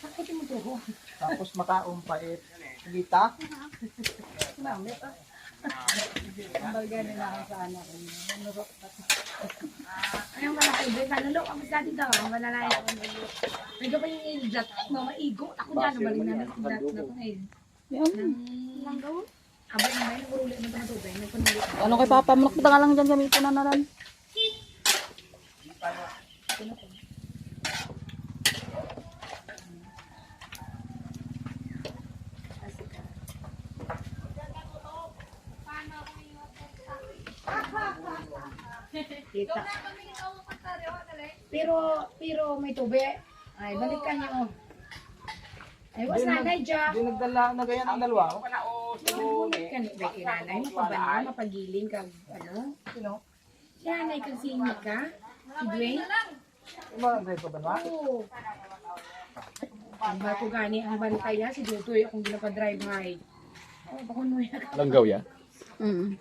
Sakit mo to. Tapos makaumpait. Gita. Mami, ah. Ang baga nila ako sa anak ko. Manurok pa. Ayun pala Beka. Nalo, ang mas dati daw. Ang malalaya ko. Medyo pa yung ildat. Ay, mama, igo. Ako dyan, nabalik na ng ildat na ito ngayon. Yan. Langgaw? Abay na Ano kay Papa, malakot nga lang dyan gamitin na naran. Kita. Pero, pero may tubig. Ay, balikan niyo. Ay, was nanay dyan. Di nagdala na ganyan ang dalawa. Kan ba kinanay mo pa ba na mapagiling ka ano? Sino? Si nanay kang singit ka? Si Dwayne? Drive pa ba na? Oo. Ang bago gani ang bantay niya si Dutoy akong ginapadrive high. Oh, bako mo yan. Langgaw yan. Mm.